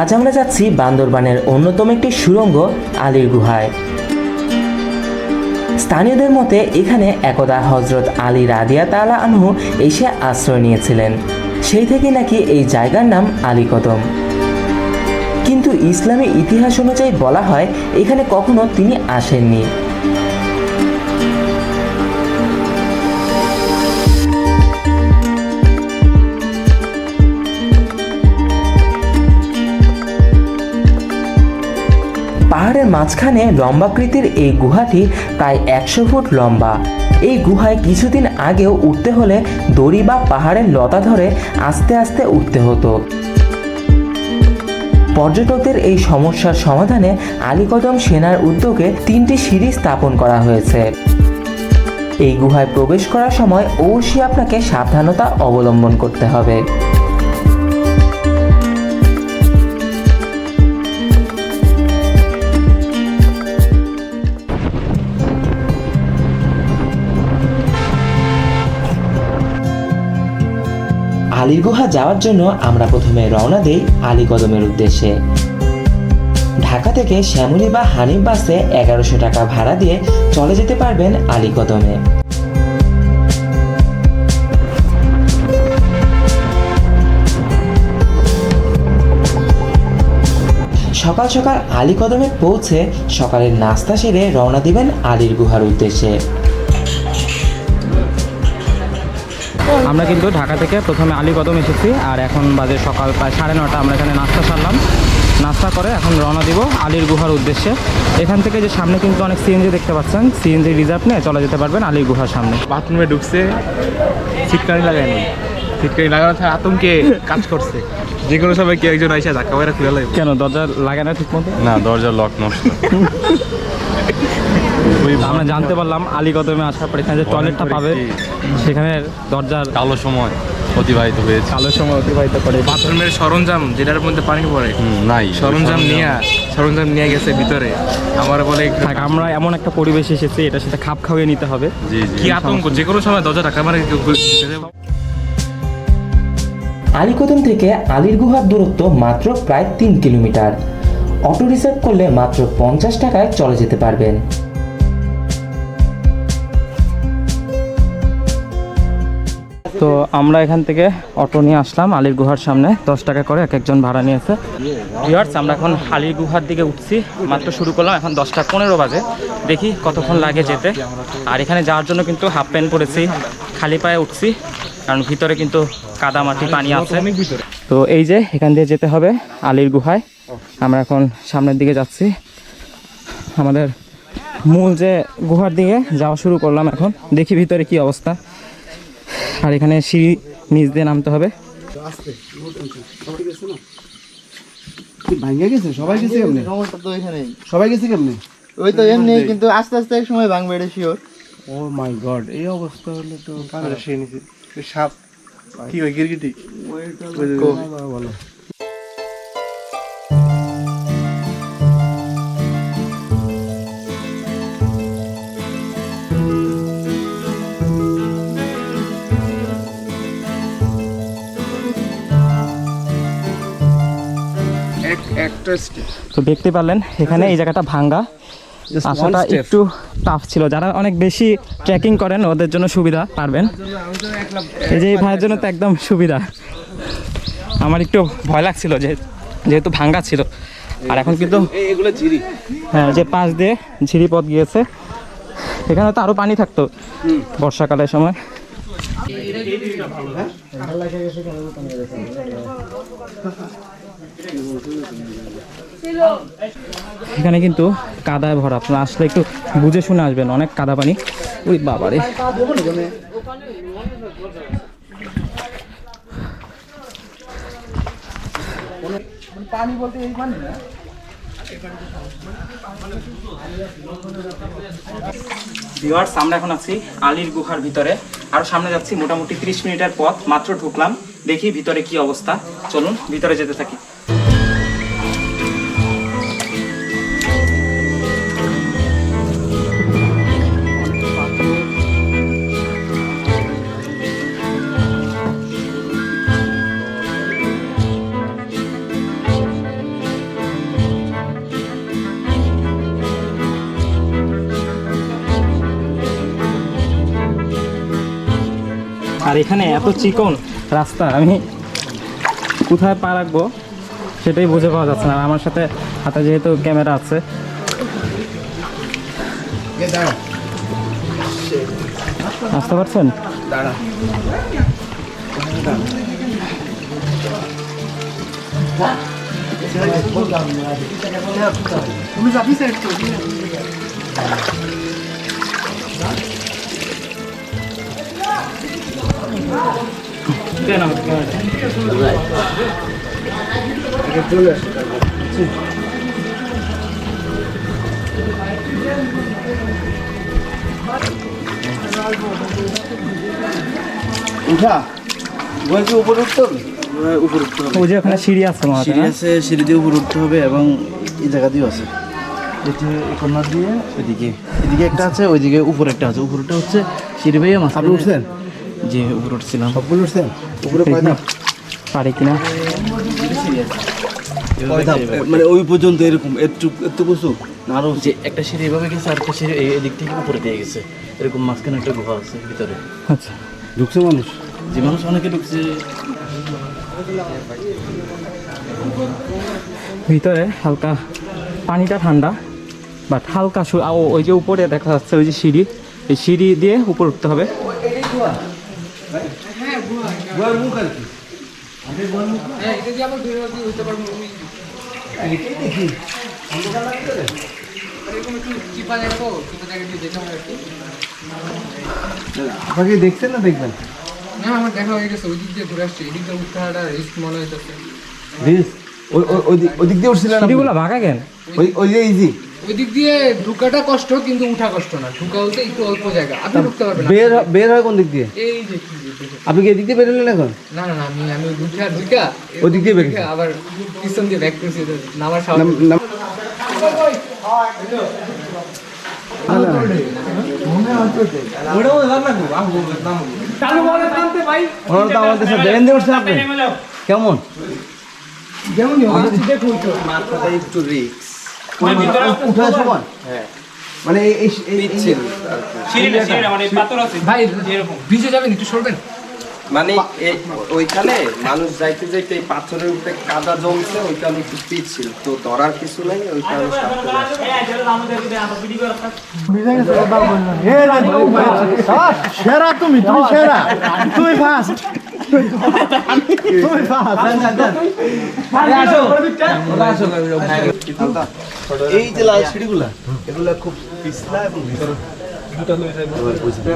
আজ আমরা যাচ্ছি বান্দরবানের অন্যতম একটি সুরঙ্গ আলীর গুহায়। স্থানীয়দের মতে, এখানে একদা হজরত আলী রাদিয়া তালা আনহু এসে আশ্রয় নিয়েছিলেন। সেই থেকে নাকি এই জায়গার নাম আলী কদম। কিন্তু ইসলামী ইতিহাস অনুযায়ী বলা হয়, এখানে কখনো তিনি আসেননি। পাহাড়ের মাঝখানে লম্বাকৃতির এই গুহাটি প্রায় একশো ফুট লম্বা। এই গুহায় কিছুদিন আগেও উঠতে হলে দড়ি বা পাহাড়ের লতা ধরে আস্তে আস্তে উঠতে হতো। পর্যটকদের এই সমস্যার সমাধানে আলীকদম সেনার উদ্যোগে তিনটি সিঁড়ি স্থাপন করা হয়েছে। এই গুহায় প্রবেশ করার সময় অবশ্যই আপনাকে সাবধানতা অবলম্বন করতে হবে। আলীর গুহা যাওয়ার জন্য আমরা প্রথমে রওনা দেই আলী কদমের উদ্দেশ্যে। ঢাকা থেকে শ্যামলী বা হানিফ বাসে এগারোশো টাকা ভাড়া দিয়ে চলে যেতে পারবেন আলী কদমে। সকাল সকাল আলী কদমে পৌঁছে সকালের নাস্তা সেরে রওনা দিবেন আলীর গুহার উদ্দেশ্যে। আমরা কিন্তু ঢাকা থেকে প্রথমে আলীকদম এসেছি আর এখন বাজে সকাল প্রায় সাড়ে নটা আমরা এখানে নাস্তা সারলাম। নাস্তা করে এখন রওনা দিব আলীর গুহার উদ্দেশ্যে। এখান থেকে যে সামনে কিন্তু অনেক সিএনজি দেখতে পাচ্ছেন। সিএনজি রিজার্ভ নিয়ে চলে যেতে পারবেন আলীর গুহার সামনে। বাথরুমে ঢুকছে সিটকানি লাগায়নি সিটকানি লাগানো ছাড়া আতঙ্কে কাজ করছে। যে কোনো সময় কেউ একজন আইসা ধাক্কা মেরে খুলে লাগবে কেন দরজা লাগে না ঠিক মতো না দরজা লক নষ্ট। আমরা জানতে পারলাম আলীকদমে আসার পর এখানে যে টয়লেটটা পাবে সেখানে দরজার কালো সময় অতিবাহিত হয়েছে। কালো সময় অতিবাহিত করে। বাথরুমের সরঞ্জাম যেটার মধ্যে পানি পড়ে নাই। সরঞ্জাম নিয়ে সরঞ্জাম নিয়ে গেছে ভিতরে। আমার বলে থাক আমরা এমন একটা পরিবেশে এসেছি এটার সাথে খাপ খাওয়িয়ে নিতে হবে। কি আতঙ্ক? যে কোনো সময় দরজা ধাক্কা মারে। আলীকদম থেকে আলীর গুহার দূরত্ব মাত্র প্রায় তিন কিলোমিটার। অটো রিজার্ভ করলে মাত্র পঞ্চাশ টাকায় চলে যেতে পারবেন। তো আমরা এখান থেকে অটো নিয়ে আসলাম আলির গুহার সামনে। দশ টাকা করে এক একজন ভাড়া নিয়েছে। ভিওয়ার্স আমরা এখন আলির গুহার দিকে উঠছি। মাত্র শুরু করলাম, এখন দশটা পনেরো বাজে। দেখি কতক্ষণ লাগে যেতে। আর এখানে যাওয়ার জন্য কিন্তু হাফ প্যান্ট পরেছি, খালি পায়ে উঠছি, কারণ ভিতরে কিন্তু কাদা মাটি, পানি আছে। তো এই যে, এখান দিয়ে যেতে হবে আলির গুহায়। আমরা এখন সামনের দিকে যাচ্ছি। আমাদের মূল যে গুহার দিকে যাওয়া শুরু করলাম এখন। দেখি ভিতরে কি অবস্থা। আর এখানে সিঁড়ি নিচ দিয়ে নামতে হবে। ভাঙ্গে গেছে? সবাই গেছে কেমনে? সমস্যা তো এখানেই। সবাই গেছে কেমনে? ওই তো এমনি কিন্তু আস্তে আস্তে এক সময় ভাঙবে এটা শিওর ও মাই গড এই অবস্থা হলে তো নিচে? সাপ। কি ওই গিরগিটি? বলো। তো দেখতে পারলেন এখানে এই জায়গাটা ভাঙ্গা। আসাটা একটু টাফ ছিল। যারা অনেক বেশি ট্রেকিং করেন ওদের জন্য সুবিধা পারবেন। এই যে এই ভাইয়ের জন্য তো একদম সুবিধা। আমার একটু ভয় লাগছিল যে যেহেতু ভাঙ্গা ছিল। আর এখন কিন্তু এগুলো ঝিরি। হ্যাঁ যে পাশ দিয়ে ঝিরি পথ গিয়েছে। এখানে তো আরও পানি থাকতো বর্ষাকালের সময়। এখানে কিন্তু কাদায় ভরা। আপনারা আসলে একটু বুঝে শুনে আসবেন, অনেক কাদা পানি। ওই বাবারে। ভিওয়ার্স আমরা এখন আছি আলীর গুহার ভিতরে। আরও সামনে যাচ্ছি, মোটামুটি 30 মিনিটের পথ, মাত্র ঢুকলাম। দেখি ভিতরে কি অবস্থা। চলুন, ভিতরে যেতে থাকি। আর এখানে এত চিকন রাস্তা আমি কোথায় পা রাখব সেটাই বুঝে পাওয়া যাচ্ছে না। আর আমার সাথে হাতে যেহেতু ক্যামেরা আছে। আসতে পারছেন? দেন আমাকে উঠা। গুহার উপরে উঠতে হবে? উপরে উঠতে হবে। ওই যে ওখানে সিঁড়ি আছে সিঁড়ি আছে সিঁড়ি দিয়ে উপরে উঠতে হবে এবং এই জায়গা দিয়েও আছে এটা দিয়ে ওইদিকে। এদিকে একটা আছে ওইদিকে উপরে একটা আছে। উপরটা হচ্ছে সিঁড়ি ভাইয়া মাছ আপনি উঠছেন? জি উপরে উঠছিলাম। সবগুলো উঠছেন? উপরে কয় পারে কিনা? মানে ওই পর্যন্ত এরকম একটু একটু কিছু না আরও যে একটা সিঁড়ি এভাবে গেছে আর একটা সিঁড়ি এই এদিক থেকে উপরে দিয়ে গেছে। এরকম মাঝখানে একটা গুহা আছে ভিতরে। আচ্ছা। ঢুকছে মানুষ? যে মানুষ অনেকে ঢুকছে। ভিতরে হালকা পানিটা ঠান্ডা বাট হালকা সু- ওই যে উপরে দেখা যাচ্ছে ওই যে সিঁড়ি। এই সিঁড়ি দিয়ে উপর উঠতে হবে। আপনাকে দেখছেন না দেখবেন? না আমার দেখা হয়ে গেছে ওই দিক দিয়ে ঘুরে আসছে। এদিক দিয়ে উঠতে হাঁটা রিস্ক মনে হইতেছে। রিস ওই ওই- ওই দিক- ওই দিক দিয়ে উঠছিলেন? সিঁড়িগুলো ভাগা কেন? ওই ওই যে ইজি ওই দিক দিয়ে ঢুকাটা কষ্ট কিন্তু উঠা কষ্ট না। ঢুকা বলতে একটু অল্প জায়গা। আপনি ঢুকতে পারবেন বের বের হয় কোন দিক দিয়ে? এই যে। আপনি কি এদিক দিয়ে বেরোলেন এখন? না না না, আমি আমি ঢুকে আর ঢুকা। ওই দিক দিয়ে বের ঢুকে আবার পিছন দিয়ে ব্যাক করছি নামার সাহস নাম- নাম- ওনারা তো মানে এই- এই এই- এই- ভাই ভিজে যাবেন একটু সরবেন মানে ওইখানে মানুষ যাইতে যাইতে এই পাথরের উপরে কাদা জমছে ওইখানে একটু পিচ্ছিল তো ধরার কিছু নাই ওই কারণে সেরা তুমি তুমি সেরা তুমি তুমি ফার্স্ট এই যে লাল সিঁড়িগুলা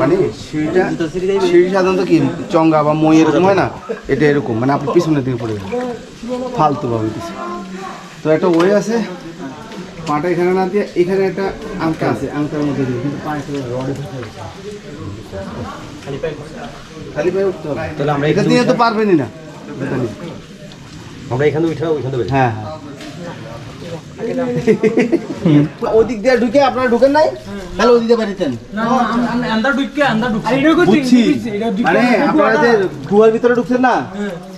মানে সিঁড়ি সাধারণত কি, চঙ্গা বা মই এরকম হয় না? এটা এরকম মানে আপনি পিছনের দিকে পড়ে যাবেন। ফালতু ভাবে তো একটা ওয়ে আছে, পাটা এখানে না দিয়ে এখানে একটা আংটা আছে, আংটার মধ্যে দিয়ে। কিন্তু পা এখানে। খালি পায়ে উঠতে হবে। তাহলে আমরা এটা দিয়ে তো পারবেনই না। এটা নিয়ে। হ্যাঁ হ্যাঁ। ওদিক দিয়ে ঢুকে আপনারা ঢুকেন নাই? তাহলে ওদিক দিয়ে বাড়িতেন বুঝছি। মানে আপনারা যে গুহার ভিতরে ঢুকছেন না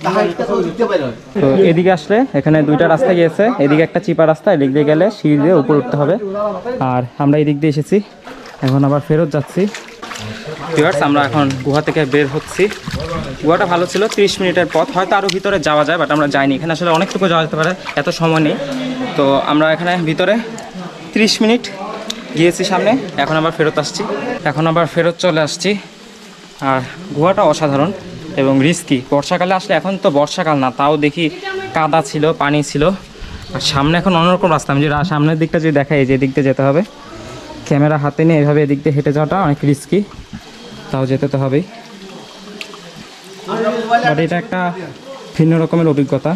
তাহলে ওদিক দিয়ে বাইরে হয় তো এদিকে আসলে এখানে দুইটা রাস্তা গিয়েছে। এদিকে একটা চিপা রাস্তা এদিক দিয়ে গেলে সিঁড়ি দিয়ে উপর উঠতে হবে। আর আমরা এদিক দিয়ে এসেছি। এখন আবার ফেরত যাচ্ছি। ভিউয়ার্স আমরা এখন গুহা থেকে বের হচ্ছি। গুহাটা ভালো ছিল 30 মিনিটের পথ। হয়তো আরও ভিতরে যাওয়া যায় বাট আমরা যাইনি। এখানে আসলে অনেকটুকু যাওয়া যেতে পারে, এত সময় নেই। তো আমরা এখানে ভিতরে 30 মিনিট গিয়েছি সামনে। এখন আবার ফেরত আসছি। এখন আবার ফেরত চলে আসছি। আর গুহাটা অসাধারণ এবং রিস্কি বর্ষাকালে আসলে এখন তো বর্ষাকাল না, তাও দেখি কাদা ছিল, পানি ছিল। আর সামনে এখন অন্যরকম রাস্তা। আমি যে সামনের দিকটা যদি দেখাই যে দিক দিয়ে যেতে হবে। ক্যামেরা হাতে নিয়ে এভাবে এদিক দিয়ে হেঁটে যাওয়াটা অনেক রিস্কি তাও যেতে তো হবেই। বাট এটা একটা ভিন্ন রকমের অভিজ্ঞতা।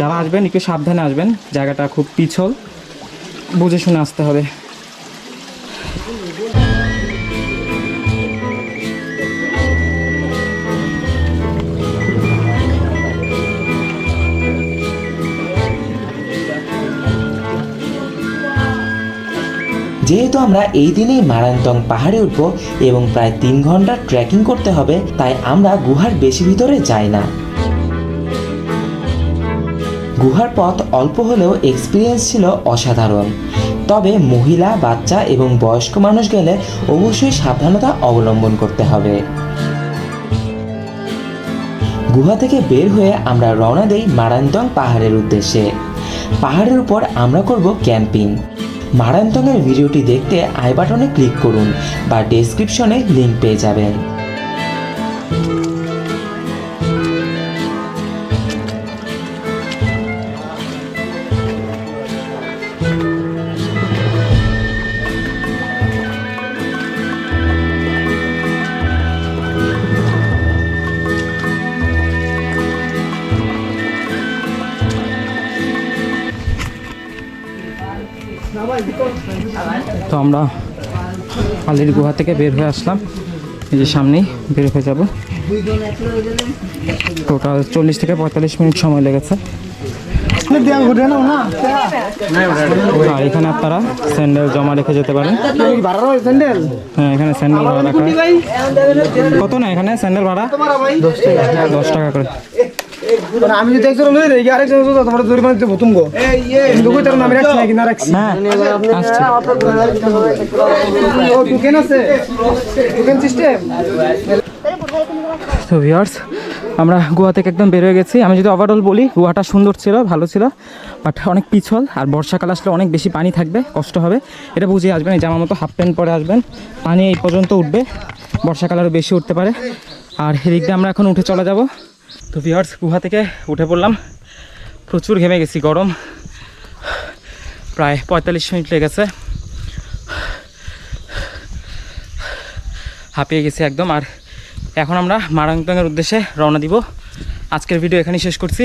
যারা আসবেন, একটু সাবধানে আসবেন। জায়গাটা খুব পিছল। বুঝে শুনে আসতে হবে। যেহেতু আমরা এই দিনেই মারান্তং পাহাড়ে উঠব এবং প্রায় তিন ঘণ্টা ট্রেকিং করতে হবে, তাই আমরা গুহার বেশি ভিতরে যাই না। গুহার পথ অল্প হলেও এক্সপিরিয়েন্স ছিল অসাধারণ। তবে মহিলা, বাচ্চা এবং বয়স্ক মানুষ গেলে অবশ্যই সাবধানতা অবলম্বন করতে হবে। গুহা থেকে বের হয়ে আমরা রওনা দেই মারান্তং পাহাড়ের উদ্দেশ্যে। পাহাড়ের উপর আমরা করব ক্যাম্পিং। মারান্তংয়ের ভিডিওটি দেখতে আই বাটনে ক্লিক করুন বা ডেসক্রিপশনে লিঙ্ক পেয়ে যাবেন। তো আমরা আলির গুহা থেকে বের হয়ে আসলাম। এই যে সামনেই বের হয়ে যাব। টোটাল চল্লিশ থেকে পঁয়তাল্লিশ মিনিট সময় লেগেছে। এখানে আপনারা স্যান্ডেল জমা রেখে যেতে পারেন। হ্যাঁ এখানে স্যান্ডেল ভাড়া কত না এখানে স্যান্ডেল ভাড়া? দশ টাকা করে। আমি যদি একজন লই রেগে আরেকজন তো তোমার জরিমানা দিতে ভতুম গো কিন্তু কই তার নাম রাখছি নাকি না রাখছি হ্যাঁ ও টোকেন আছে সিস্টেম তো ভিউয়ার্স আমরা গোয়া থেকে একদম বের হয়ে গেছি আমি যদি ওভারঅল বলি গোয়াটা সুন্দর ছিল ভালো ছিল বাট অনেক পিছল আর বর্ষাকাল আসলে অনেক বেশি পানি থাকবে কষ্ট হবে এটা বুঝে আসবেন এই জামার মতো হাফ প্যান্ট পরে আসবেন পানি এই পর্যন্ত উঠবে বর্ষাকাল আরও বেশি উঠতে পারে আর এদিক দিয়ে আমরা এখন উঠে চলে যাব তো বিহার্স গুহা থেকে উঠে পড়লাম। প্রচুর ঘেমে গেছি, গরম। প্রায় পঁয়তাল্লিশ মিনিট লেগেছে হাঁপিয়ে গেছি একদম। আর এখন আমরা মারাংটংয়ের উদ্দেশ্যে রওনা দিব। আজকের ভিডিও এখানেই শেষ করছি।